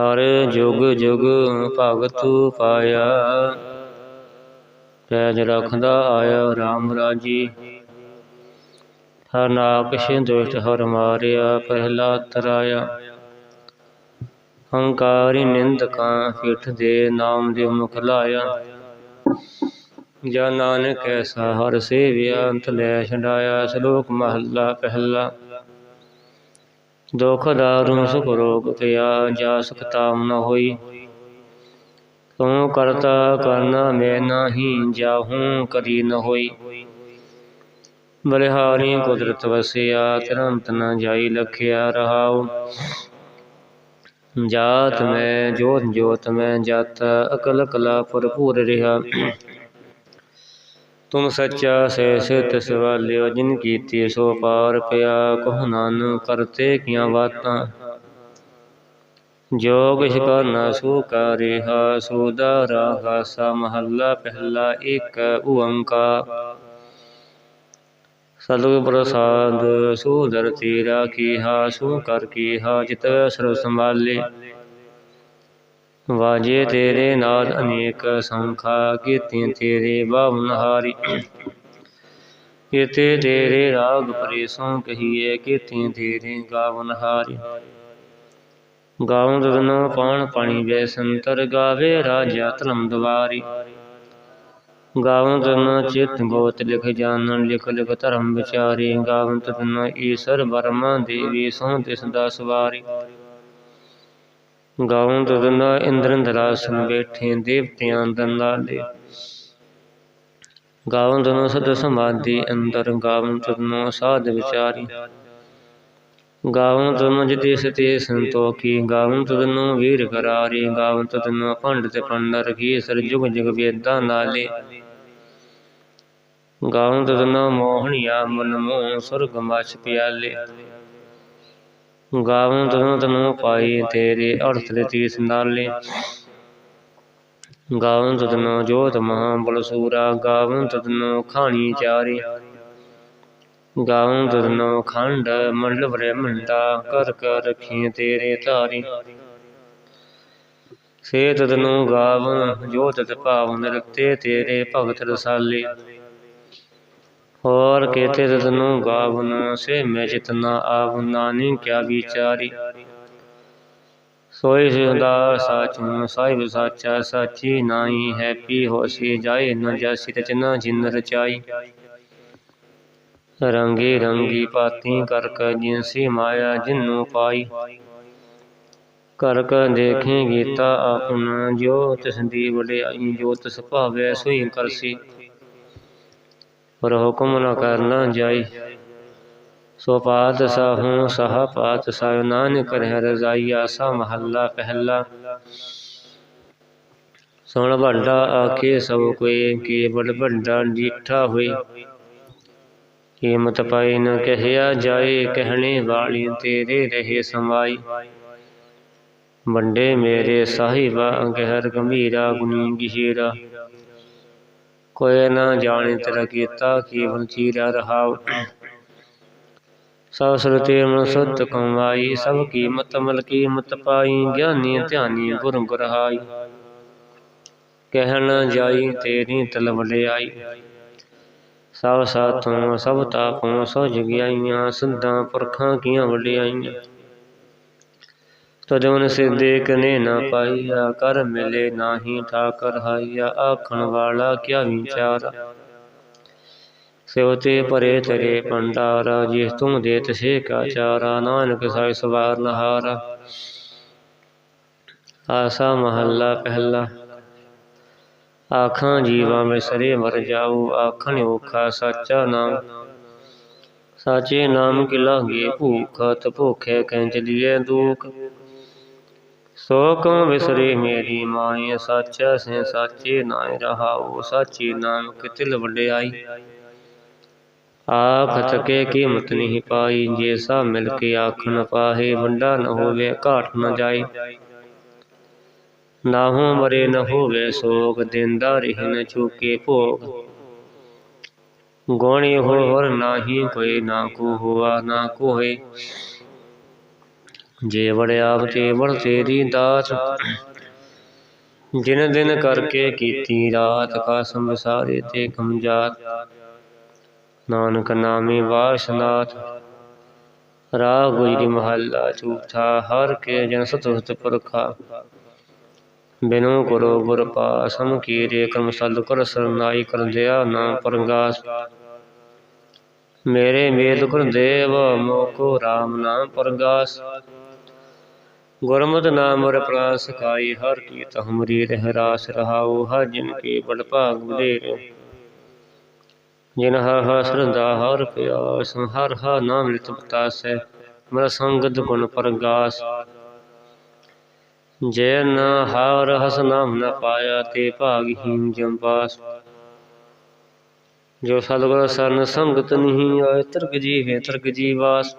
ਹਰ ਜੁਗ ਜੁਗ ਭਗਤੂ ਪਾਇਆ। ਪੈਜ ਰਖਦਾ ਆਇਆ RAM ਰਾਜੀ। ਹਰ ਨਾਕਸ਼ ਦੁਸ਼ਟ ਹਰ ਮਾਰਿਆ ਪਹਿਲਾ ਤਰਾਇਆ। ਹੰਕਾਰੀ ਨਿੰਦਕਾਂ ਪਿੱਠ ਦੇ ਨਾਮ ਦੇ ਮੁਖ ਲਾਇਆ। ਜਾ ਨਾਨਕ ਐਸਾ ਹਰ ਸੇਵਿਆ ਅੰਤ ਲੈ ਛਡਾਇਆ। ਸ਼ਲੋਕ ਮਹੱਲਾ ਪਹਿਲਾ। ਦੁਖ ਦਾਰੂ ਸੁਖ ਰੋਗ ਪਿਆ, ਜਾ ਸੁਖਤਾਮ ਨ ਹੋਈ। ਤੂੰ ਕਰਤਾ ਕਰਨਾ ਮੈਂ ਨਾਹੀ, ਜਾਹੂੰ ਕਦੀ ਨ ਹੋਈ। ਬਲਿਹਾਰੀ ਕੁਦਰਤ ਵਸਿਆ, ਤੁਰੰਤ ਨ ਜਾਈ ਲਖਿਆ ਰਹਾਉ। ਜਾਤ ਮੈਂ, ਜੋਤ ਜੋਤ ਮੈਂ ਜਤ, ਅਕਲ ਕਲਾ ਭਰਪੂਰ ਰਿਹਾ। ਤੁਮ ਸੱਚਾ ਸੇ ਸਿਤ ਜਿਨ ਕੀਤੀ ਸੋ ਪਾਰ ਪਿਆ, ਕਹੁ ਨਾਨਕ ਕਰਤੇ ਕੀਆਂ ਬਾਤਾਂ। ਜੋ ਕਿਛ ਕਰਨਾ ਸੋ ਕਰਿਹਾ ਸੋਦਾਰਾ ਖਾਸਾ ਮਹੱਲਾ ਪਹਿਲਾ ਇੱਕ ਓੰਕਾਰ ਸਤਿਗੁਰ ਪ੍ਰਸਾਦ ਸੂਦਰ ਤੀਰਾ ਕੀਹਾ, ਸੂ ਕਰ ਕੀਹਾ ਚਿਤ ਸਰਬ ਸੰਭਾਲੇ। ਵਾਜੇ ਤੇਰੇ ਨਾਦ ਅਨੇਕ ਸੰਖਾ ਕੀਤੀਆਂ, ਤੇਰੇ ਬਾਵਨ ਹਾਰੀ। ਕੀਤੇ ਤੇਰੇ ਰਾਗ ਪਰੇਸੋਂ ਕਹੀਏ, ਕੀਤੀਆਂ ਤੇਰੇ ਗਾਵਨ ਹਾਰੀ। ਗਾਉਂ ਦਨ ਪਾਣ ਪਾਣੀ ਵੇ, ਸੰਤਰ ਗਾਵੇ ਰਾਜਾ ਧਰਮ ਦਵਾਰੀ। ਗਾਵਨ ਤਨ ਚਿਤ ਗੋਤ ਲਿਖ ਜਾਣਨ, ਲਿਖ ਲਿਖ ਧਰਮ ਵਿਚਾਰੀ। ਗਾਵਨ ਤਨ ਈਸ਼ਰ ਵਰਮਾ ਦੇਵੀ ਸੋ ਤਿਸ ਦਾ ਸਵਾਰੀ। ਗਾਉਂ ਤਦਨਾ ਇੰਦਰਨ ਦਰਾਸਨ ਬੈਠੇ ਦੇਵਤਿਆਂ ਦੰਦਾਲੇ ਗਾਉਂ ਤਦਨੋ ਸਦ ਸਮਾਧੀ, ਅੰਦਰ ਗਾਉਂ ਤਦਨੋ ਸਾਧ ਵਿਚਾਰੀ। ਗਾਉਂ ਤਦਨੋ ਜਿਤੇ ਸਤੇ ਸੰਤੋਖੀ ਗਾਉਂ ਤਦਨੋ ਵੀਰ ਕਰਾਰੀ ਗਾਵਨ ਤਦਨੋ ਪੰਡਤ ਪੰਡਰ ਕੀ ਸਰ ਜੁਗ ਜੁਗ ਵੇਦਾਂ ਨਾਲੇ। ਗਾਉਂ ਤਦਨੋ ਮੋਹਣਿਆ ਮਨ ਮੋਹ ਸੁਰਗ ਮਛ ਪਿਆਲੇ। ਗਾਵਨ ਤਨੋ ਤਨੋ ਪਾਈ ਤੇਰੇ ਅਰਥ ਤੀਸ ਨਾਲੇ ਗਾਵਨ ਤਨੋ ਜੋਤ ਮਹਾ ਬਲ ਗਾਵਨ ਤਨੋ ਖਾਣੀ ਚਾਰੀ। ਗਾਵਨ ਤਨੋ ਖੰਡ ਮੰਡਲ ਬ੍ਰਹਮੰਡਾ ਕਰ ਕਰ ਰਖੀ ਤੇਰੇ ਧਾਰੀ। ਸੇ ਤਦਨੋ ਗਾਵਨ ਜੋਤ ਤੇ ਭਾਵਨ ਰਤੇ ਤੇਰੇ ਭਗਤ ਰਸਾਲੇ। और कहते तनु गावन से मैं जितना आव नानी क्या विचारी सोई सदा साचू साहिब साचा साची नाई है पी होसी जाए न जासी रचना जिन रचाई रंगी रंगी पाती कर कर जिनसी माया जिन्नु पाई कर कर देखें गीता अपना जो तसदी वड्याई जो तस भावे सोई करसी ਪਰ ਹੁਕਮ ਨਾ ਕਰਨਾ ਜਾਈ। ਸੋ ਪਾਤ ਸਾਹੂ ਸਹ ਪਾਤ ਸਾਇ ਨਾਨਕ ਰਹਿ ਰਜ਼ਾਈ, ਆਸਾ ਮਹੱਲਾ ਪਹਿਲਾ। ਸੁਣ ਵੱਡਾ ਆਖੇ ਸਭ ਕੋਏ ਕੀ ਬੜ ਵੱਡਾ ਜੀਠਾ ਹੋਈ ਕੀਮਤ ਪਾਈ ਨ ਕਹਿਆ ਜਾਏ, ਕਹਿਣੇ ਵਾਲੀ ਤੇਰੇ ਰਹੇ ਸਮਾਈ। ਵੰਡੇ ਮੇਰੇ ਸਾਹਿਬਾ ਗਹਿਰ ਗੰਭੀਰਾ ਗੁਣੀ ਗਹੀਰਾ। ਕੋਇ ਨਾ ਜਾਣੇ ਤੇਰਾ ਕੀਤਾ ਕੀਵਨ ਚੀਰਾ ਰਹਾਉ ਸਭ ਸੁਰਤੇ ਮਨ ਸੁਧ ਕਮਾਈ, ਸਭ ਕੀਮਤ ਮਲ ਕੀਮਤ ਪਾਈ, ਗਿਆਨੀ ਧਿਆਨੀ ਗੁਰ ਗੁਰਹਾਈ। ਕਹਿਣ ਜਾਈ, ਤੇਰੀ ਤਲਬ ਲਿਆਈ ਸਭ ਸਾਥੋਂ, ਸਭ ਤਾਪੋਂ ਸੋ ਜਗਿਆਈਆਂ ਸਿੱਧਾਂ ਪੁਰਖਾਂ ਕੀਆਂ ਵਡਿਆਈਆਂ। ਤਜੋਨ ਸਿੱਧੇ ਕਨੇ ਨਾ ਪਾਈਆ, ਕਰ ਮਿਲੇ ਨਾਹੀ ਠਾਕਰ ਹਾਈਆ, ਆਖਣ ਵਾਲਾ ਕਿਆ ਵਿਚਾਰ? ਸਿਵਤੇ ਪਰੇ ਤੇਰੇ ਪੰਡਾਰਾ ਜਿਸ ਤੂੰ ਦੇ ਤਸੇ ਕਾ ਚਾਰਾ, ਨਾਨਕ ਸਾਈ ਸਵਾਰ ਨਹਾਰਾ। ਆਸਾ ਮਹੱਲਾ ਪਹਿਲਾ। ਆਖਾਂ ਜੀਵਾਂ ਵਿੱਚ ਮਰ ਜਾਊ, ਆਖਣ ਔਖਾ ਸਾਚਾ ਨਾਮ। ਸਾਚੇ ਨਾਮ ਕਿ ਲਾਗੇ ਭੂਖ ਤ ਭੁਖੇ ਕੈਂ ਚਲੀਏ ਦੁਖ ਸੋ ਕਉ ਵਿਸਰੇ ਮੇਰੀ ਮਾਏ ਸਾਚਾ ਸੇ ਸਾਚੇ ਨਾਇ ਰਹਾਉ, ਸਾਚੀ ਨਾਮ ਕਿਤਿਲ ਵਡਿਆਈ। ਆਖ ਥਕੇ ਕੀਮਤ ਨਹੀਂ ਪਾਈ ਜੇ ਸਾ ਮਿਲ ਕੇ ਆਖਣ ਪਾਹੇ, ਵੰਡਾ ਨ ਹੋਵੇ, ਘਾਟ ਨ ਜਾਏ ਨਾਹੂ ਮਰੇ ਨ ਹੋਵੇ ਸੋਗ, ਦਿੰਦਾ ਰਹਿ ਨ ਚੁਕੇ ਭੋਗ। ਗੋਣੀ ਹੋ ਹੋਰ ਨਾਹੀ, ਕੋਈ ਨਾ ਕੋ ਹੋਆ, ਨਾ ਕੋਏ ਜੇ ਵੜਿਆਪ ਤੇ ਵੜ ਤੇਰੀ ਦਾਤ ਜਿਨ ਦਿਨ ਕਰਕੇ ਕੀਤੀ ਰਾਤ ਕਾ ਸੰਸਾਰੇ ਤੇ ਕਮਜਾਤ। ਨਾਨਕ ਨਾਮੇ ਵਾਸਨਾਤ ਰਾਗ ਗੁਜਰੀ ਮਹੱਲਾ ਚੌਥਾ ਹਰ ਕੇ ਜਨ ਸਤੁਸਤ ਪੁਰਖਾ। ਬਿਨੋ ਗੁਰੂ ਗੁਰ ਪਾਸਮ ਕੀਰੇ ਕਰਮ ਸਦ ਕਰ ਸਰਨਾਈ ਕਰ ਦਿਆ ਨਾਮ ਪਰਗਾਸ। ਮੇਰੇ ਮੇਦ ਗੁਰ ਦੇਵ, ਮੋਕੋ ਰਾਮ ਨਾਮ ਪਰਗਾਸ। ਗੁਰਮਤਿ ਨਾਮ ਵਰ ਪ੍ਰਾਸ ਖਾਈ ਹਰ ਕੀ ਤਹਮਰੀ ਰਹਿ ਰਾਸ ਰਹਾਉ, ਹਰ ਜਿਨ ਕੀ ਬੜ ਭਾਗ ਬਲੇਰੇ ਜਿਨ ਹਰ ਹਰ ਸਰਦਾ, ਹਰ ਪਿਆਸ, ਹਰ ਹਰ ਨਾਮ ਲਿਤ ਬਤਾਸੈ ਮਰ ਸੰਗਤ ਗੁਣ ਪਰਗਾਸ। ਜੈ ਨਾ ਹਾਰ ਹਸ ਨਾਮ ਨ ਪਾਇਆ, ਤੇ ਭਾਗਹੀਨ ਜੰਪਾਸ ਜੋ ਸਤਿਗੁਰ ਸਰਨ ਸੰਗਤ ਨਹੀਂ ਆਏ, ਤਰਕ ਜੀਵੇ, ਤਰਕ ਜੀਵਾਸ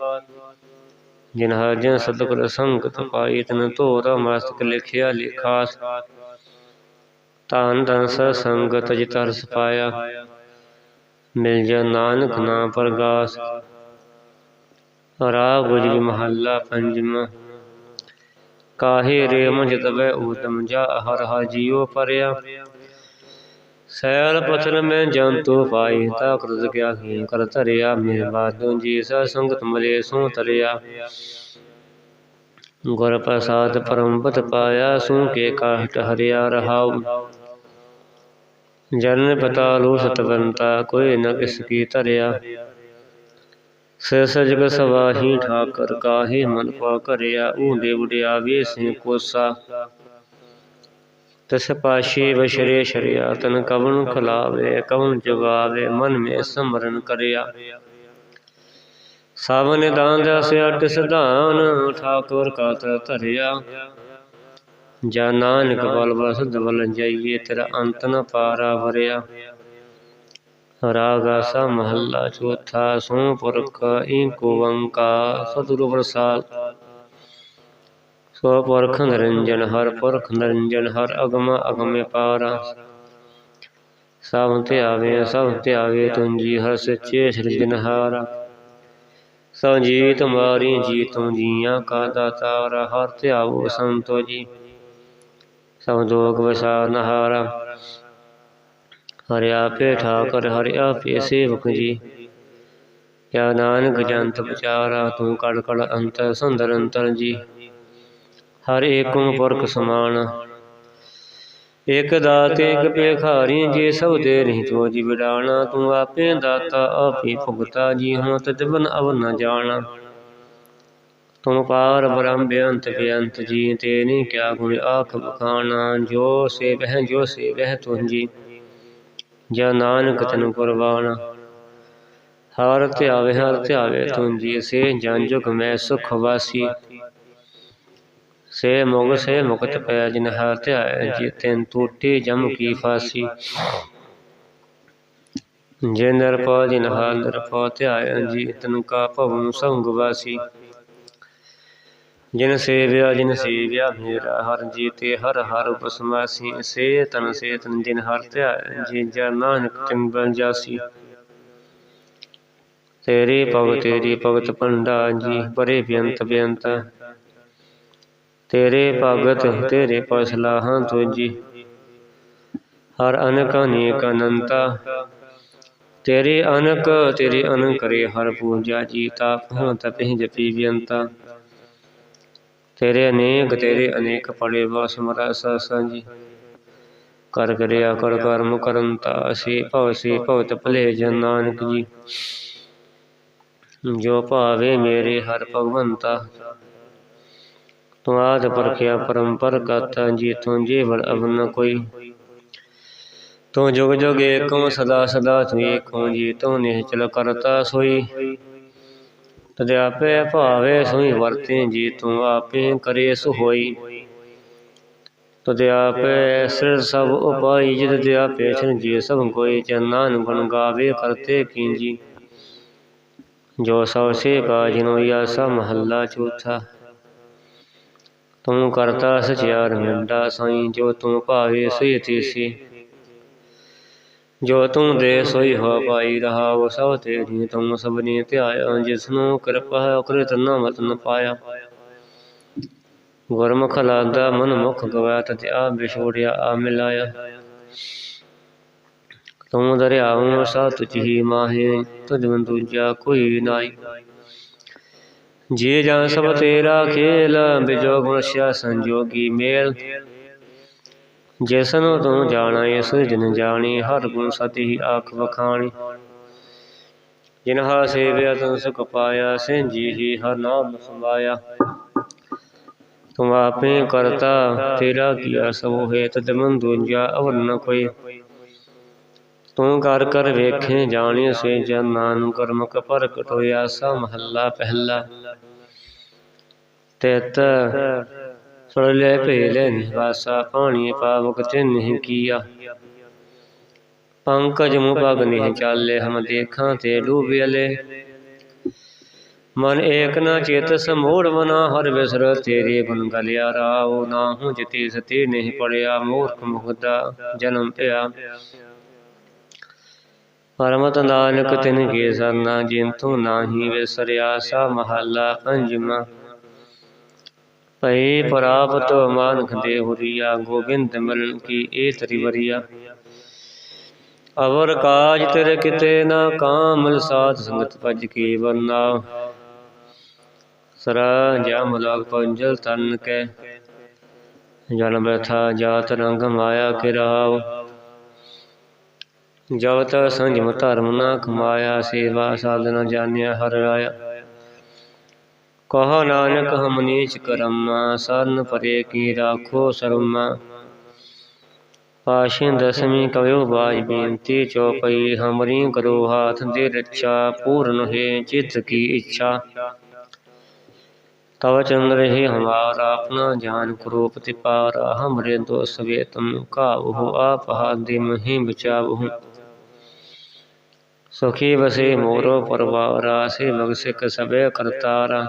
ਜਿਨ ਹਰ ਜਨ ਸਤਿਗੁਰ ਸੰਗਤ ਪਾਈ ਤਨ ਧੋਰਾ ਮਸਤਕ ਲਿਖਿਆ ਲਿਖਾਸ ਤਾਨ ਤਨ ਸ ਸੰਗਤ ਜਿ ਤਰਸ ਪਾਇਆ, ਮਿਲ ਜਾ ਨਾਨਕ ਨਾਮ ਪਰਗਾਸ। ਰਾਗ ਗੁਜਰੀ ਮਹੱਲਾ ਪੰਜਵਾਂ ਕਾਹੇ ਰੇ ਮੰਜ ਤਬੈ ਊਤਮ ਜਾ ਹਰ ਹਾ ਜੀਉ ਪਰਿਆ। ਸੈਲ ਪਤਨ ਮੈਂ ਜੰਤੂ ਪਾਈ ਤਾ ਕ੍ਰੁਤ ਕਿਆ ਹੀ ਕਰ ਧਰਿਆ ਮੇਰੇ ਬਾਦੋਂ ਜੀ, ਸਾ ਸੰਗਤ ਮਲੇ ਸੋ ਤਰਿਆ ਗੁਰ ਪ੍ਰਸਾਦ ਪਰਮਪਤ ਪਾਇਆ ਸੂ ਕੇ ਕਾਹਟ ਹਰਿਆ ਰਹਾਉ। ਜਨ ਪਤਾ ਲੋ ਸਤਵੰਤਾ, ਕੋਈ ਨ ਕਿਸ ਕੀ ਧਰਿਆ। ਸੇ ਸਜਗ ਸਵਾਹੀ ਠਾਕਰ, ਕਾਹੇ ਮਨ ਪਾ ਕਰਿਆ ਊਂਡੇ ਉਡਿਆ ਵੇ ਸੇ ਕੋਸਾ। ਤਸ ਪਾਸ਼ੀ ਬਸ਼ਰੇ ਸ਼ਰਿਆ, ਤਨ ਕਵਨ ਖਲਾਵੇ ਕਵਨ ਜਗਾਵੇ, ਮਨ ਮੇ ਸਮਰਨ ਕਰਿਆ। ਸਾਵਨ ਦਾਨ ਦਸ ਅਟ ਸਧਾਨ, ਠਾਕੁਰ ਕਾ ਤਰ ਧਰਿਆ। ਜਾ ਨਾਨਕ ਬਲ ਬਸਦ ਬਲ ਜਾਈਏ, ਤੇਰਾ ਅੰਤ ਨ ਪਾਰਾ ਭਰਿਆ ਰਾਗਾ ਸਾ ਮਹੱਲਾ ਚੌਥਾ ਸੋ ਪੁਰਖ ਏਕ ਓੰਕਾਰ ਸਤਿਗੁਰੂ ਪ੍ਰਸਾਦ। ਸੋ ਪੁਰਖ ਨਿਰੰਜਨ ਹਰ ਪੁਰਖ ਨਿਰੰਜਨ ਹਰ ਅਗਮ ਅਗਮੇ ਪਾਰਾ। ਸਭ ਧਿਆਵੇ ਸਭ ਧਿਆਵੇ ਤੁੰਜੀ ਹਰ ਸੱਚੇ ਸਿਰਜਨਹਾਰਾ ਸਭ ਜੀ ਤੁਮਾਰੀ ਜੀ ਤੂੰ ਜੀਆਂ ਕਾ ਦਾਤਾਰ, ਹਰ ਧਿਆਵੋ ਸੰਤੋ ਜੀ। ਸਭ ਦੋਗ ਵਸਾਰਨ ਹਾਰਾ ਹਰਿ ਆਪੇ ਠਾਕਰ, ਹਰਿ ਆਪੇ ਸੇਵਕ ਜੀ। ਕਿਆ ਨਾਨਕ ਜੰਤ ਵਿਚਾਰਾ, ਤੂੰ ਕੜ ਕੜ ਅੰਤਰ, ਸੁੰਦਰ ਅੰਤਰ ਜੀ। ਹਰ ਏਕੁ ਪੁਰਖ ਸਮਾਨ। ਇਕ ਦਾਤ ਇਕ ਭੇਖਾਰੀ ਜੇ ਸਭ ਦੇ ਨਹੀਂ ਤੋ ਜੀ ਵਿਡਾਣਾ ਤੂੰ ਆਪੇ ਦਾਤਾ ਆਪੇ ਭੁਗਤਾ ਜੀ ਹਉ ਤਤ ਬਨ ਅਵ ਨ ਜਾਣਾ। ਤੁਮ ਪਾਰ ਬ੍ਰਹਮ ਬੇਅੰਤ ਬੇਅੰਤ ਜੀ ਤੇਨੀ ਕਿਆ ਗੁਣ ਆਖ ਬਖਾਣਾ ਜੋ ਸੇ ਬਹਿ ਜੋ ਸੇ ਬਹਿ ਤੁੰਜੀ ਜਾ ਨਾਨਕ ਤਨ ਕੁਰਬਾਨ। ਹਰ ਧਿਆਵੇ ਹਰ ਧਿਆਵੇ ਤੁੰਜੀ ਸੇ ਜਨ ਜੁਗ ਮੈਂ ਸੁਖ ਵਾਸੀ। ਸੇ ਮੁਗ ਸੇ ਮੁਕਤ ਪੈ ਜਿਨ ਹਰ ਧਿਆਏ ਜੀ ਤੈਨ ਟੂਟੀ ਜਮ ਕੀ ਫਾਸੀ। ਜੇ ਨਰਪਾ ਜਿਨ ਹਰ ਨਰਪਾ ਧਿਆਏ ਜੀ ਤਨ ਕਾ ਭਵਨ ਸੰਗ ਵਾਸੀ। ਜਿਨ ਸੇਵਿਆ ਜਿਨ ਸੇਵਿਆ ਮੇਰਾ ਹਰ ਜੀ ਤੇ ਹਰ ਹਰ ਉਪਸਮਾਸੀ ਸੇ ਤਨ ਸੇ ਤਨ ਜਿਨ ਹਰ ਧਿਆਏ ਜੀ ਜਨ ਨਾਨਕ ਤਿਨ ਬਨ ਜਾਸੀ। ਤੇਰੀ ਭਗਤ ਤੇਰੀ ਭਗਤ ਪੰਡਾ ਜੀ ਪਰੇ ਬੇਅੰਤ ਬੇਅੰਤ। ਤੇਰੇ ਭਗਤ ਤੇਰੇ ਪਸਲਾਹਾਂ ਤੁਜੀ ਹਰ ਅਨਕ ਅਨੇਕ ਅਨੰਤਾ। ਤੇਰੇ ਅਨਕ ਤੇਰੇ ਅਨ ਕਰੇ ਹਰ ਪੂਜਾ ਜੀ ਤਾਪ ਤਪਹਿ ਜਪੀ ਬੇਅੰਤਾ ਤੇਰੇ ਅਨੇਕ ਤੇਰੇ ਅਨੇਕ ਪੜੇ ਬਸ ਮਰਾ ਸਾਜੀ। ਕਰ ਕਰਿਆ ਕਰ ਕਰਮ ਕਰੰਤਾ ਅਸੀ ਭਵ ਸੀ ਭਗਤ ਭਲੇ ਜਨ ਨਾਨਕ ਜੀ। ਜੋ ਭਾਵੇ ਮੇਰੇ ਹਰ ਭਗਵੰਤਾ। ਆਦ ਪਰਖਿਆ ਪਰੰਪਰ ਕਥਾ ਜੀ ਤੂੰ ਜੀਵਨ ਅਵਨ ਕੋਈ। ਤੂੰ ਜੁਗ ਜੁਗ ਏਕਮ ਸਦਾ ਸਦਾ ਤੂੰ ਏਕੋ ਜੀ ਤੂੰ ਨਿਹਚਲ ਕਰਤਾ ਸੋਈ। ਤਦ ਆਪੇ ਭਾਵੇ ਸੋਈ ਵਰਤੇ ਜੀ ਤੂੰ ਆਪੇ ਕਰੇ ਸੁ ਹੋਈ ਤਦ ਆਪੇ ਸਿਰ ਸਭ ਉਪਾਈ ਜਿਤ ਤੇ ਆਪੇ ਛਨ ਜੀ ਸਭ ਕੋਈ ਚੰਨਾਨ ਗੁਣ ਗਾਵੇ ਕਰਤੇ ਕੀਜੀ ਜੋ। ਸਭ ਸੇ ਬਾਜਨੋ ਯਾ ਸਭ ਮਹੱਲਾ ਚੌਥਾ। ਤੂੰ ਕਰਤਾ ਸਚਿਆਰ ਮਿੰਡਾ ਸਾਈ, ਜੋ ਤੂੰ ਭਾਵੇ ਸੋਈ ਤੀਸੀ। ਜੋ ਤੂੰ ਦੇ ਸੋਈ ਹੋ ਪਾਈ ਰਹਾ ਉਹ ਸਭ ਤੇਰੀ। ਤੂੰ ਸਭਨੀ ਧਿਆਇਆ ਜਿਸ ਨੂੰ ਕਿਰਪਾ ਹੈ ਨਾ ਮਤ ਨ ਪਾਇਆ। ਗੁਰਮੁਖ ਲਾਦਾ ਮਨ ਮੁਖ ਗਵਾਇਆ ਤਤ ਆ ਵਿਛੋੜਿਆ, ਆ ਮਿਲਾਇਆ। ਤੂੰ ਦਰਿਆਉ ਸਾ ਤੁਝੀ ਮਾਹੇ, ਤੁਝ ਮਨ ਕੋਈ ਨਾਈ। ਜੀ ਜਾਂ ਸਭ ਤੇਰਾ ਖੇਲ ਬਿਜੋਗ ਮਨੁਸ਼ਿਆ ਸੰਜੋਗੀ ਮੇਲ। ਜਿਸਨੂੰ ਤੂੰ ਜਾਣਾ ਇਸ ਜਨ ਜਾਣੀ, ਹਰ ਗੁਣ ਸਤਿ ਆਖ ਵਖਾਣੀ। ਜਿਨ ਹਾ ਸੇਵਿਆ ਤਨ ਸੁਖ ਪਾਇਆ ਸਿੰਜੀ ਹੀ ਹਰ ਨਾਮ ਸਮਾਇਆ ਤੁਮ ਆਪੇ ਕਰਤਾ, ਤੇਰਾ ਕੀਆ ਸਭ ਹੈ ਤਦ ਮਨ ਦੂਜਾ ਅਵਰ ਨ ਕੋਈ। ਤੂੰ ਕਰ ਕਰ ਵੇਖੇ ਜਾਣੀ ਸੇ ਜਨ ਨਾਨਕ ਕਰਮਕ ਪ੍ਰਗਟ ਹੋਇਆ ਸਾ ਮਹੱਲਾ ਪਹਿਲਾ। ਤਿਤ ਸੁਣ ਭੇਲੇ ਨਿਵਾਸਾ ਪਾਣੀ ਪਾਵਕ ਤੇ ਨਹੀਂ ਕੀਆ। ਪੰਕਜ ਮੁ ਪਗ ਨਹੀਂ ਚਾਲੇ, ਹਮ ਦੇਖਾਂ ਤੇ ਡੂਬਿਲੇ ਮਨ ਏਕ ਨਾ ਚੇਤ ਸਮੋੜ ਮਨਾ, ਹਰ ਵਿਸਰ ਤੇਰੇ ਗੁਣ ਗਲਿਆ ਰਾਉ ਨਾ ਹੂੰ ਜਿਤੇ ਸਤੇ ਨਹੀਂ ਪੜਿਆ, ਮੂਰਖ ਮੁਖਦਾ ਜਨਮ ਪਿਆ। ਪਰਮਤ ਨਾਨਕ ਤਿਨ ਕੇ ਸਰਨਾ ਜਿੰਤੂ ਨਾਹੀ ਵਿਸਰਿਆ ਸਾ ਮਹੱਲਾ ਪੰਜਵਾ ਭਈ ਪ੍ਰਾਪਤ ਮਾਨਖ ਦੇ ਹੁਰੀਆ, ਗੋਬਿੰਦ ਮਿਲਨ ਕੀ ਏ ਤਰੀ ਅਵਰ ਕਾਜ ਤੇਰੇ ਕਿਤੇ ਨਾ ਕਾਮਲ ਸਾਧ ਸੰਗਤ ਭਜ ਕੇ ਵਰਨਾ। ਸਰਾ ਜਮ ਲਗ ਪੰਜਲ ਤਨ ਕੈ। ਜਨਮ ਬੈਠਾ ਜਾਤ ਰੰਗ ਮਾਇਆ ਕੇ ਰਾਵ। ਜਬ ਤ ਸੰਜਮ ਧਰਮ ਨਾ ਕਮਾਇਆ ਸੇਵਾ ਸਾਧਨਾ ਜਾਣਿਆ ਹਰ ਰਾਇਆ ਕਹ ਨਾਨਕ ਹਮ ਨੀਚ ਕਰਮ ਸਰਨ ਪਰੇ ਕੀ ਰਾਖੋ ਸਰਮਾ ਪਾਸ਼ੇ ਦਸਵੀਂ ਕਵਿਓ ਬਾਜ ਬੇਨਤੀ ਚੌਪਈ ਹਮਰੀ ਕਰੋ ਹਾਥ ਦੇ ਰੱਛਾ ਪੂਰਨ ਹੈ ਚਿਤ ਕੀ ਇੱਛਾ तव चंद्र ही हमारा अपना जान करो प्रतिपारा हमरे दोष वे तुम काबहु आप हादि मही سخی بسی مورو پروارا سی مغسک سبے کرتارا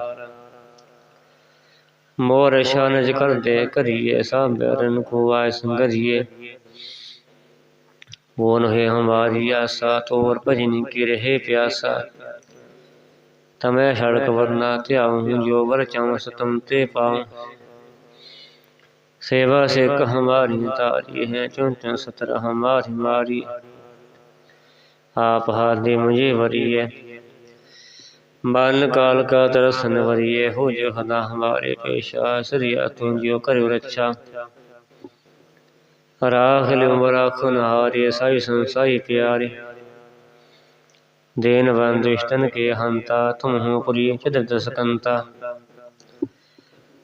مور شانج کر دے کریے سامرن کو آئے سنگریے وہ نوہے ہماری آسا تور بجنی کی رہے پیاسا تمہیں شڑک ورنا تے آؤں جو بر چاؤں ستم تے پاؤں سیوہ سے کہ ہماری تاری ہیں چون چون ستر ہماری ماری आप हाथ दे मुझे वरिए बान काल का तरसन वरिए हो जो खदा हमारे पेशा सरिया तुम जो करो रक्षा राख लियो राखो नहारे साई संसाई प्यारे देन वन दुष्टन के हंता तुम हो पुरी चतुर्थ सकंता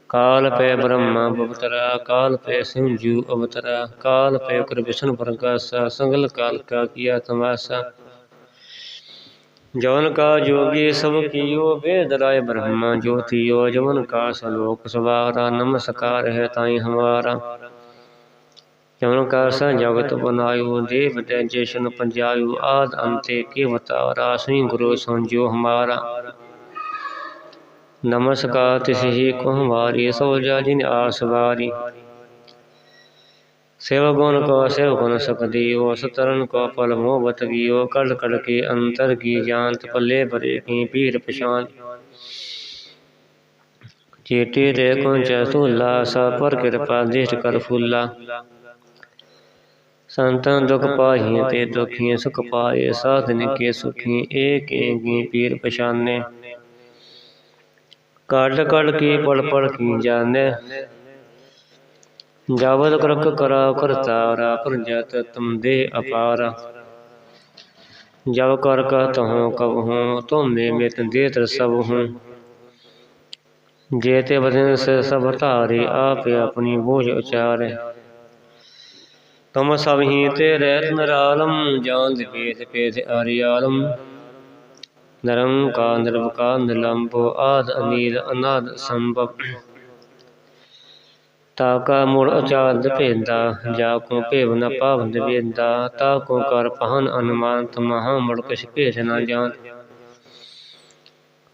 काल पे ब्रह्मा बवतरा काल पे सिंजू अवतरा काल पे कर विष्णु प्रकाशा संगल काल का किया तमाशा जवन का जोगी सब कियो वेद राय ब्रह्मा ज्योतियो जवन का सलोक सवारा नमस्कार है ताई हमारा जवन का स जगत बनायो देव जैसन पंजायु आद अंते के बतारा सुई गुरु संजो हमारा नमस्कार तिसही को हमारी सोजा जिन आस سیوکون کو سیوکن سکدی وہ سترن کو پل موبت گی او کڑ کڑ کے انتر کی جانت پلے بھرے کی پیر پشان چیٹی رے کن چہتو سا پر کرپا دشت کر فولہ سنتن دکھ ਪਾਹੀਆਂ تے دکھیں سکھ پائے ਸਾਧਨ ਕੇ ਸੁਖੀ ਏਕ ਏਕੀ ਪੀਰ ਪਛਾਨੇ ਕੜ ਕੜ ਕੀ ਪੜ ਪੜ ਕੀ ਜਾਣੇ ਜਾਵਦ ਕਰਕ ਕਰਾ ਕਰਤਾਰਾ ਪ੍ਰਜਤ ਤੁਮ ਦੇ ਅਪਾਰ। ਜਬ ਕਰ ਕਹਤ ਹੂੰ ਕਬ ਹੂੰ ਤੁਮੇ ਮਿਤ ਦੇਤ ਸਭ ਹੂੰ। ਜੇ ਤੇ ਬਦਨ ਸੇ ਸਭ ਧਾਰੇ, ਆਪ ਆਪਣੀ ਬੋਝ ਉਚਾਰੇ। ਤਮ ਸਭ ਹੀ ਤੇ ਰਹਿਤ ਨਰਾਲਮ ਜਾਂਦ ਪੇਸ ਪੇਸ ਆਰਿਆਲਮ ਨਰਮ ਕਾ ਨਿਰਵਕਾ ਨਿਲੰਬੋ ਆਦ ਅਨੀਲ ਅਨਾਦ ਸੰਭਵ। अनाद संभव ਤਾਕਾ ਮੁੜ ਅਚਾਰਦ ਭੇਦਾ ਜਾ ਕੋ ਭੇਵ ਨ ਪਾਵੰਦ ਵੇਦਾ ਤਾ ਕੋ ਕਰ ਪਹਨ ਅਨੁਮਾਨਤ ਮਹਾ ਮੁੜ ਕਛ ਭੇਜ ਨ ਜਾਣ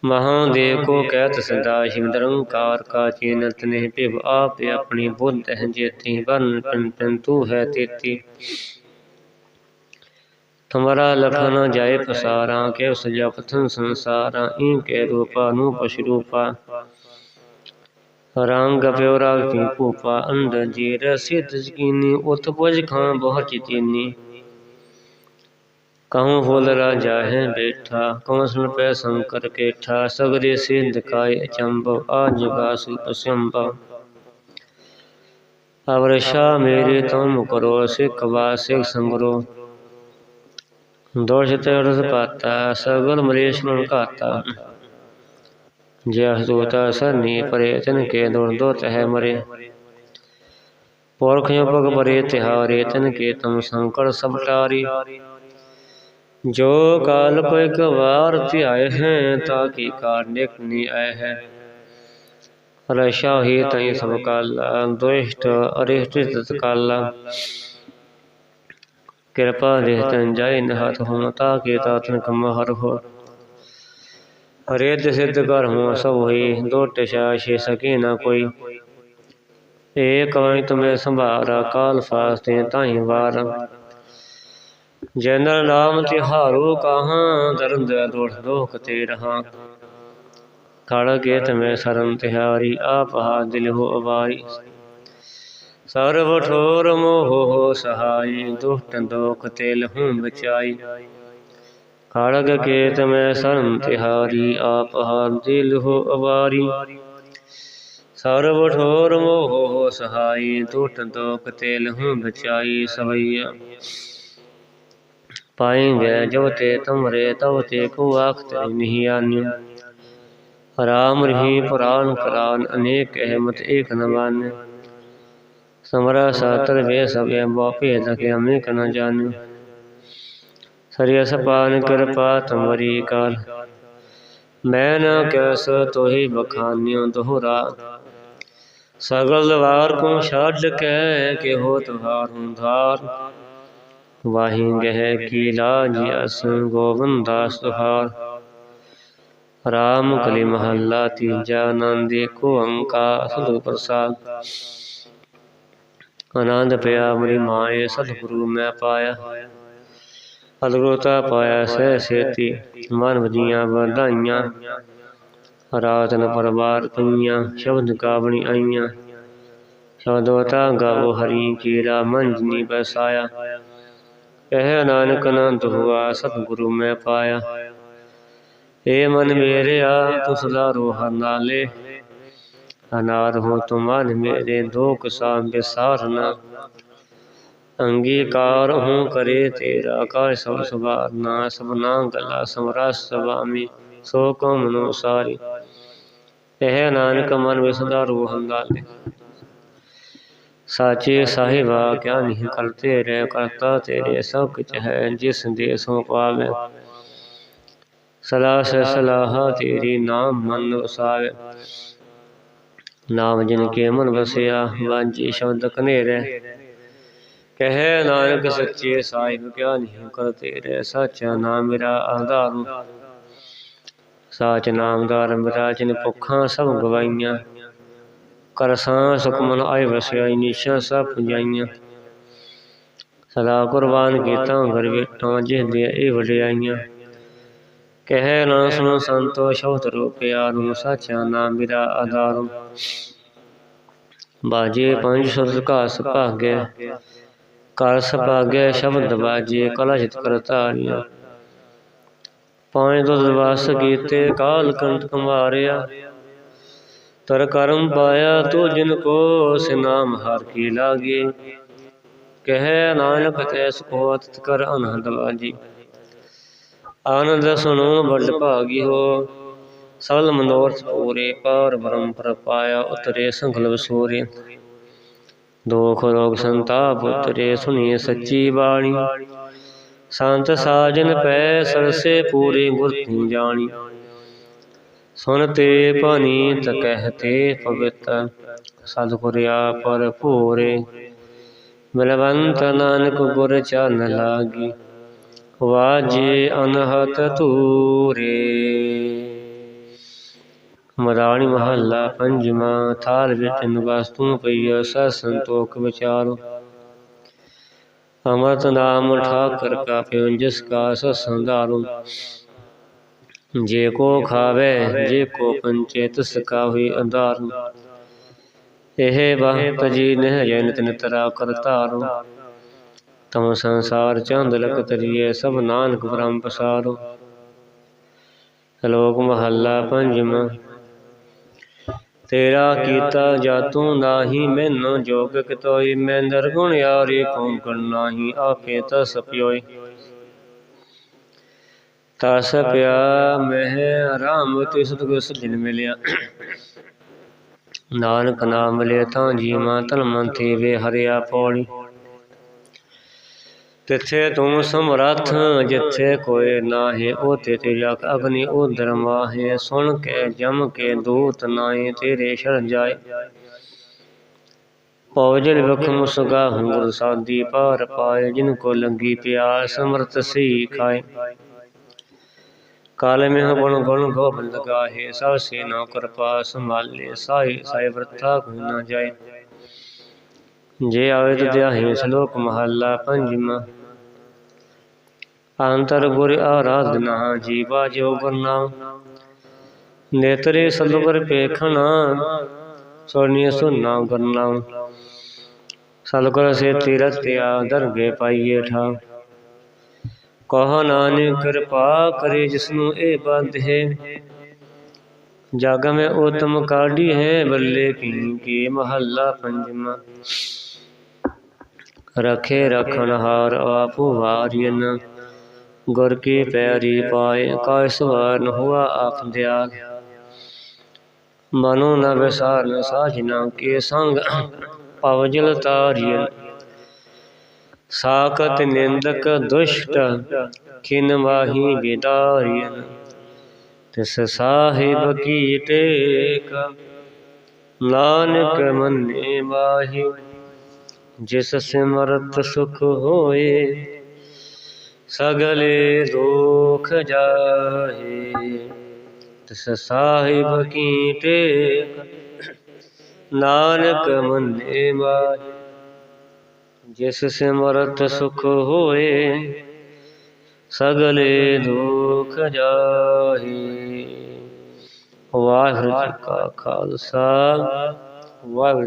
ਮਹਾਦੇਵ ਕੋ ਕਹਿਤ ਸਦਾ ਸ਼ਿਵ ਨਿਰੰਕਾਰ ਕਾ ਚੀਨਤ ਨੇ ਭਿਵ ਆਪ ਆਪਣੀ ਬੁੱਧ ਹੈ ਜੇਤੀ ਵਰਨ ਪਿੰ ਪਿੰ ਤੂ ਹੈ ਤੇਤੀ ਤੁਮਰਾ ਲਖਨ ਜਾਏ ਪਸਾਰਾ ਕੇ ਉਸ ਜਪ ਥਨ ਸੰਸਾਰਾ ਇਨ ਕੇ ਰੂਪਾ ਨੂੰ ਪਸ਼ ਰੂਪਾ रंग प्योरा की भूपा अंदर जीर सिद्ध यकीनी उत पुज खां बहुत चीनी कहूँ होल राजा है बैठा कौन सुन पै शंकर केठा सगरे सिद्ध काय अचंभव आ जगा असंभव अवरषा मेरे तुम करो सिख वा सिख संगरो दोष तेरस पाता सगल मलेश मन घाता जय हसूता सरनी परे तिन के दुर दोत है मरे पुरख पग परे तिहारे तिन के तुम संकट सब टारी ਜੋ ਕਾਲ ਕੋ ਇੱਕ ਵਾਰ ਧਿਆਏ ਹੈ ਤਾਂ ਕੀ ਕਾਰਨਿਕ ਨੀ ਆਏ ਹੈ ਰਸ਼ਾ ਹੀ ਤਈ ਸਭ ਕਾਲ ਦੁਸ਼ਟ ਅਰਿਸ਼ਟ ਤਤਕਾਲ ਕਿਰਪਾ ਰਹਿਤਨ ਜਾਇ ਨਹਤ ਹੁ ਤਾ ਕੀ ਤਾਤਨ ਕਮ ਹਰ ਹੋ ਹਰੇ ਸਿੱਧ ਕਰ ਹੂੰ ਸਭ ਹੋਈ ਦੋਟ ਛੇ ਸਕੇ ਨਾ ਕੋਈ। ਏਕ ਵੈ ਤੁਮੇ ਸੰਭਾਰਾ, ਕਾਲ ਫਾਸਤੇ ਤਾਈ ਵਾਰ। ਜਨਰਲ ਰਾਮ ਤਿਹਾਰੋ ਕਹਾਂ ਦਰਦ ਦੋਖ ਦੋਖ ਤੇ ਰਹਾ। ਖੜ ਕੇ ਤਮੇ ਸਰਮ ਤਿਹਾਰੀ ਆਪ ਹਾ ਦਿਲ ਹੋ ਅਵਾਈ ਸਰਬ ਠੋਰ ਮੋਹ ਹੋ ਸਹਾਈ, ਦੁਸ਼ਟ ਦੋਖ ਤੇ ਲਹੂ ਬਚਾਈ ਹੜਗ ਕੇਤ ਮੈਂ ਸਰਮ ਤਿਹਾਰੀ, ਆਪ ਹਾਰ ਦਿਲ ਹੋ ਅਵਾਰੀ। ਸਰਬ ਠੋਰ ਮੋਹ ਹੋ ਸਹਾਈ ਟੁੱਟ ਤੋਕ ਤੇਲ ਹੂੰ ਬਚਾਈ ਸਵਈਆ। ਪਾਏਂਗੇ ਜੋ ਤੇ ਤੁਮਰੇ ਤਵ ਤੇ ਕੋ ਆਖਤ ਨਹੀਂ ਆਨਿ ਰਾਮ ਰਹੀ ਪੁਰਾਨ ਕਰਾਨ, ਅਨੇਕ ਅਹਿਮਤ ਏਕ ਨਮਾਨ ਸਮਰਾ ਸਾਤਰ ਵੇ ਸਭੇ, ਬਾਪੇ ਤਕੇ ਅਮੇ ਕਨ ਜਾਣਿ ਸਰਿ ਅਸਪਾਨ ਕਿਰਪਾ ਤੁਮਰੀ ਕਾਲ। ਮੈਂ ਨਾ ਕੈਸ ਤੋਹੀ ਬਖਾਨਿਓ ਦੋਹਰਾ। ਸਗਲ ਦਵਾਰ ਕੋ ਛੱਡ ਕੇ ਕਿਹੋ ਤੁਹਾਰ ਹੁੰਧਾਰ ਵਾਹੀ ਗਹਿ ਕੀ ਲਾਜ ਅਸ ਗੋਵੰਦਾ ਸੁਹਾਰ। ਰਾਮ ਕਲੀ ਮਹੱਲਾ ਤੀਜਾ ਆਨੰਦ ਏਕੋ ਅੰਕਾਰ ਸਤਿਗੁਰ ਪ੍ਰਸਾਦ। ਆਨੰਦ ਪਿਆ ਮਰੀ ਮਾਏ, ਸਤਿਗੁਰੂ ਮੈਂ ਪਾਇਆ। ਅਦਗੁਰਤਾ ਪਾਇਆ ਸਹਿ ਸੇਤੀ, ਮਨ ਵਜੀਆਂ ਵਧਾਈਆਂ। ਰਾਤ ਨ ਪਰਵਾਰ ਪਈਆਂ, ਸ਼ਬਦ ਗਾਵਣੀ ਆਈਆਂ। ਸ਼ਬਦੋਤਾ ਗਾਵੋ ਹਰੀ, ਕੀਰਾ ਮੰਜਨੀ ਬਸਾਇਆ। ਕਹਿ ਨਾਨਕ ਅਨੰਤ ਹੁਆ, ਸਤਿਗੁਰੂ ਮੈਂ ਪਾਇਆ। ਏ ਮਨ ਮੇਰਿਆ, ਤੁਸ ਦਾ ਰੋਹ ਨਾਲੇ। ਅਨਾਰ ਹੋ ਤੁਮਾਨ ਮੇਰੇ, ਦੋਖ ਸਾਮ ਬਿਸਾਰਨਾ ਅੰਗੀਕਾਰ ਹੂੰ ਕਰੇ ਤੇਰਾ ਕਰ ਸਭ ਸੁਭਾਰਨਾ ਸਭਨਾ ਗਲਾ ਸਮਰਸ ਸੁਭਾਮੀ ਸੋ ਕੋ ਮਨੋ ਸਾਰੀ ਇਹ ਨਾਨਕ ਮਨ ਵਿਸਦਾ ਰੋਹ ਨਾਲੇ साचे साहिबा क्या नहीं करते रे करता तेरे सब कुछ है जिस देशों पावे सलाह से सलाह तेरी नाम मन उसावे नाम जिनके मन बसिया बांझी शब्द कनेरे ਕਹਿ ਨਾਨਕ ਸੱਚੇ ਸਾਹਿਬ ਕਿਆ ਨਹੀਂ ਕਰ ਤੇਰੇ ਸਾਚਾ ਨਾਮ ਮੇਰਾ ਆਧਾਰ ਸਾਚ ਨਾਮਦਾਰ ਮੇਰਾ ਜਿਨ ਭੁੱਖਾਂ ਸਭ ਗਵਾਈਆਂ। ਕਰਸਾਂ ਸੁਖਮਨ ਆਏ ਵਸਿਆ ਨਿਸ਼ਾ ਸਭ ਪੁਜਾਈਆਂ। ਸਦਾ ਕੁਰਬਾਨ ਕੀਤਾ ਘਰ ਵੇਟਾਂ ਜਿਹ ਦੇ ਇਹ ਵਡਿਆਈਆਂ। ਕਹਿ ਨਾ ਸੁਣੋ ਸੰਤੋ ਸ਼ੋਤ ਰੂਪਿਆ ਨੂੰ ਸਾਚਾ ਨਾਮ ਮੇਰਾ ਆਧਾਰ। ਬਾਜੇ ਪੰਜ ਸੁਰਤ ਘਾਸ ਭਾਗੈ। ਘਰ ਸਭਾਗੈ ਸ਼ਬਦ ਬਾਜੇ ਕਲਸ਼ਿਤ ਕਰਤਾਰਿਆ। ਪਾਏ ਦੁਦ ਵਸ ਕੀਤੇ ਕਾਲ ਕੰਤ ਕੁਮਾਰਿਆ। ਤਰ ਕਰਮ ਪਾਇਆ ਤੋ ਜਿਨ ਕੋ ਸਿਨਾਮ ਹਰ ਕੀ ਲਾਗੇ। ਕਹਿ ਨਾਨਕ ਤੈਸ ਕੋ ਅਤਿ ਕਰ ਅਨੰਦ ਵਾਜੀ। ਆਨੰਦ ਸੁਣੋ ਵੱਡ ਭਾਗੀ ਹੋ ਸਬਲ ਮਨੋਰਥ ਪੂਰੇ ਪਾਰ ਬ੍ਰਹਮ ਪ੍ਰਪਾਇਆ ਉਤਰੇ ਸੰਗਲ ਵਸੂਰੇ ਦੋਖ ਰੋਗ ਸੰਤਾਪ ਤੇਰੇ ਸੁਣੀ ਸੱਚੀ ਬਾਣੀ। ਸੰਤ ਸਾਜਨ ਪੈ ਸਰਸੇ ਪੂਰੇ ਗੁਰ ਤੂੰ ਜਾਣੀ। ਸੁਨ ਤੇ ਪਾਣੀ ਤਕਹਿ ਤੇ ਪਵਿੱਤ, ਸਤਿਗੁਰ ਪਰ ਭੋਰੇ ਬਲਵੰਤ ਨਾਨਕ ਗੁਰ ਚਰਨ ਲਾਗੀ, ਵਾਜੇ ਅਨਹਤ ਤੂਰੇ ਮਰਾਣੀ ਮਹੱਲਾ ਪੰਜਵਾਂ, ਥਾਲ ਵਿੱਚ ਨਿਵਾਸਤੂ ਪਈਆ ਸਤ ਸੰਤੋਖ ਵਿਚਾਰੋ। ਅਮਰਤ ਨਾਮ ਠਾਕਰ ਕਾ ਪਿਓ ਜਿਸ ਕਾ ਸਤ ਜੇ ਕੋ ਖਾਵੇ, ਜੇ ਕੋ ਪੰਚੇ, ਤਿਸ ਕਾ ਹੋਈ ਅੰਧਾਰ। ਇਹ ਬਖਤ ਜੀ ਨਹਿ ਜੈਨਿਤ ਨਿਤਰਾ ਕਰਤਾਰੋ ਤਮ ਸੰਸਾਰ ਚੰਦ ਲਖ ਤਰੀਏ ਸਭ ਨਾਨਕ ਬ੍ਰਹਮ ਪਸਾਰੋ। ਸ਼ਲੋਕ ਮਹੱਲਾ ਪੰਜਵਾਂ ਤੇਰਾ ਕੀਤਾ ਜਾਤੂ ਨਾਹੀ, ਮੈਨੂੰ ਜੋਗ ਕਿਤੋਈ, ਮੈਂ ਨਿਰਗੁਣ ਯਾਰੀ ਕਉ ਕਰਨਾਹੀ ਆਪੇ ਤਸ ਪਿਓਈ। ਤਸ ਪਿਆ ਮਹਿ ਆਰਾਮ ਤੇ ਸਤਿਗੁਰ ਸਜਣ ਮਿਲਿਆ। ਨਾਨਕ ਨਾਮ ਲਿਆ ਤਾਂ ਜੀਵਾਂ ਤਨ ਮਨ ਤੇ ਵੇ ਹਰਿਆ ਪੌੜੀ। ਤਿੱਥੇ ਤੂੰ ਸਮਰੱਥ, ਜਿੱਥੇ ਕੋਈ ਨਾਹੀ ਉਤੇ ਤੇਰਾ ਅਗਨੀ ਉਦਰ ਮਾਹੇ। ਸੁਣ ਕੇ, ਜਮ ਕੇ ਦੂਤ ਨਾਹੀ, ਤੇਰੇ ਸ਼ਰਨ ਜਾਏ। ਪੌਜਲ ਵਖ ਮੁਸਗਾ ਹੰਗੁਰ ਸਾਦੀ ਪਾਰ ਪਾਏ, ਜਿਨ ਕੋ ਲੰਗੀ ਪਿਆਸ ਸਮਰਤ ਸਹੀ ਖਾਏ। ਕਾਲ ਮੇਹ ਗੁਣ ਗੁਣ ਗੋਬਿੰਦ ਗਾਹੇ, ਸਭ ਸੇ ਨਾ ਕਿਰਪਾ ਸੰਭਾਲੇ ਸਾਈ ਸਾਈ ਵਰਤਾ ਕੋਈ ਨਾ ਜਾਏ। ਜੇ ਆਵੇ ਤੇ ਧਿਆਹੇ ਸ਼ਲੋਕ ਮਹੱਲਾ ਪੰਜਵਾਂ। ਅੰਤਰ ਗੁਰ ਆਰਾਧਨਾ, ਜੀਵਾ ਜੋ ਗੁਰਨਾ ਨੇਤਰੇ ਸਤਿਗੁਰ ਪੇਖਣਾ ਸੋਨੀ ਸੁਨਾ ਗੁਰਨਾ ਸਤਿਗੁਰ ਸੇ ਤੀਰਤਿਆ ਦਰਗੇ ਪਾਈਏ ਠਾ। ਕਹ ਨਾਨਕ ਕਿਰਪਾ ਕਰੇ ਜਿਸਨੂੰ ਇਹ ਬੰਦ ਹੈ। ਜਗ ਮੈਂ ਉਤਮ ਕਾਢੀ ਹੈ, ਬੱਲੇ ਕੀ ਕੀ ਮਹੱਲਾ ਪੰਜਵਾਂ। ਰਖੇ ਰਖਣ ਹਾਰ ਆਪੂ ਵਾਰਿਨ ਗੁਰ ਕੀ ਪੈਰੀ ਪਾਏ ਕਾ ਸਵਾਰਨ ਹੁਆ ਆਪ ਦਿਆਲ ਮਨੋ ਨ ਵਿਸਾਰਨ ਸਾਜਨਾ ਕੇ ਸੰਗ ਪਵਜਲ ਤਾਰਿਯ ਸਾਕਤ ਨਿੰਦਕ ਦੁਸ਼ਟ ਖਿਨ ਮਾਹੀ ਵਿਦਾਰਿਯ ਤਿਸ ਸਾਹਿਬ ਕੀ ਟੇਕ ਨਾਨਕ ਮੰਨੇ ਮਾਹੀ। ਜਿਸ ਸਿਮਰਤ ਸੁਖ ਹੋਏ ਸਗਲੇ ਦੁਖ ਜਾਹੇ। ਤਿਸ ਸਾਹਿਬ ਕੀ ਟੇਕ, ਨਾਨਕ ਮੰਨੇ ਮਾਹੀ। ਜਿਸ ਸਿਮਰਤ ਸੁਖ ਹੋਏ, ਸਗਲੇ ਦੁਖ ਜਾਹੇ। ਵਾਹਿਗੁਰੂ ਜੀ ਕਾ ਖਾਲਸਾ, ਵਾਹਿਗੁਰੂ